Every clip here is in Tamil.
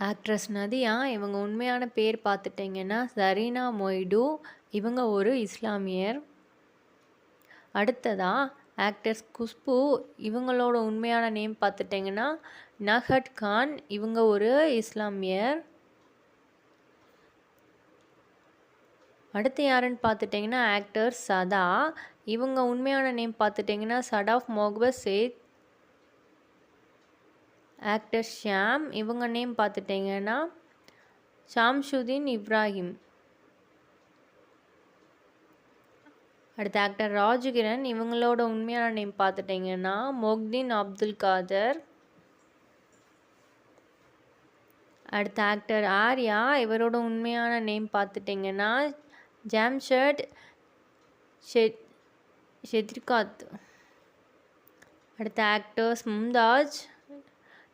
ஆக்ட்ரஸ் நதியா இவங்க உண்மையான பேர் பார்த்துட்டிங்கன்னா சரீனா மொய்டு இவங்க ஒரு இஸ்லாமியர். அடுத்ததா ஆக்டர்ஸ் குஷ்பு இவங்களோட உண்மையான நேம் பார்த்துட்டிங்கன்னா நஹட் கான் இவங்க ஒரு இஸ்லாமியர். அடுத்து யாருன்னு பார்த்துட்டிங்கன்னா ஆக்டர் சதா இவங்க உண்மையான நேம் பார்த்துட்டிங்கன்னா சடாஃப் மொஹ்பத் சேத் ஆக்டர் ஷியாம் இவங்க நேம் பார்த்துட்டிங்கன்னா ஷாம்ஷுதீன் இப்ராஹிம் அடுத்த ஆக்டர் ராஜகிரண் இவங்களோட உண்மையான நேம் பார்த்துட்டிங்கன்னா மொக்தீன் அப்துல் காதர் அடுத்த ஆக்டர் ஆர்யா இவரோட உண்மையான நேம் பார்த்துட்டிங்கன்னா ஜாம்ஷட் ஷெட் ஷெத்ரிகாத் அடுத்த ஆக்டர்ஸ் மும்தாஜ்.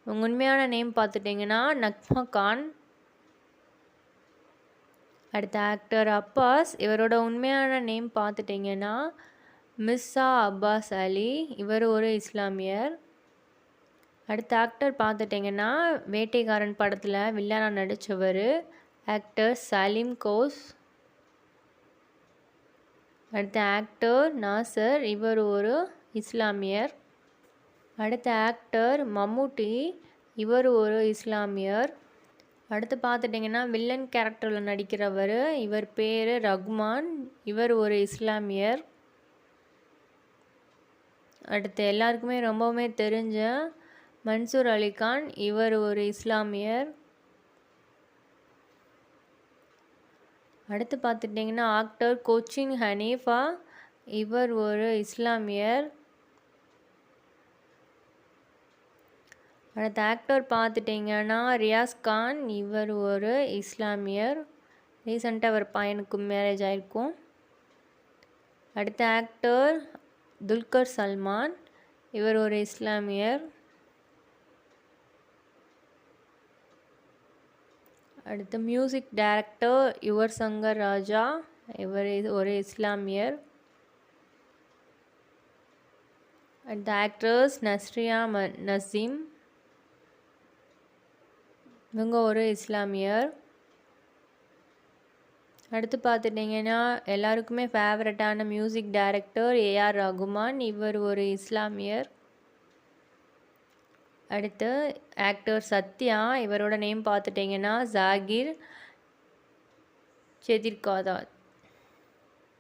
உங்கள் உண்மையான நேம் பார்த்துட்டிங்கன்னா நக்மா கான். அடுத்த ஆக்டர் அப்பாஸ் இவரோட உண்மையான நேம் பார்த்துட்டிங்கன்னா மிஸ்ஸா அப்பாஸ் அலி இவர் ஒரு இஸ்லாமியர். அடுத்த ஆக்டர் பார்த்துட்டிங்கன்னா வேட்டைக்காரன் படத்தில் வில்லனாக நடித்தவர் ஆக்டர் சலீம் கோஸ். அடுத்த ஆக்டர் நாசர் இவர் ஒரு இஸ்லாமியர். அடுத்த ஆக்டர் மம்முட்டி இவர் ஒரு இஸ்லாமியர். அடுத்து பார்த்துட்டிங்கன்னா வில்லன் கேரக்டரில் நடிக்கிறவர் இவர் பேர் ரகுமான் இவர் ஒரு இஸ்லாமியர். அடுத்து எல்லாருக்குமே ரொம்பவுமே தெரிஞ்ச மன்சூர் அலிகான் இவர் ஒரு இஸ்லாமியர். அடுத்து பார்த்துட்டிங்கன்னா ஆக்டர் கொச்சின் ஹனீஃபா இவர் ஒரு இஸ்லாமியர். அடுத்த ஆக்டர் பார்த்துட்டிங்கன்னா ரியாஸ் கான் இவர் ஒரு இஸ்லாமியர். ரீசண்டாக அவர் பையனுக்கு மேரேஜ் ஆயிருக்கும். அடுத்த ஆக்டர் துல்கர் சல்மான் இவர் ஒரு இஸ்லாமியர். அடுத்து மியூசிக் டைரக்டர் யுவர் சங்கர் ராஜா இவர் ஒரு இஸ்லாமியர். அடுத்த ஆக்டர்ஸ் நஸ்ரியா ம நசீம் இவங்க ஒரு இஸ்லாமியர். அடுத்து பார்த்துட்டிங்கன்னா எல்லாருக்குமே ஃபேவரட்டான மியூசிக் டைரக்டர் ஏஆர் ரகுமான். இவர் ஒரு இஸ்லாமியர். அடுத்து ஆக்டர் சத்யா. இவரோட நேம் பார்த்துட்டிங்கன்னா ஜாகிர். செதிர்காதாத்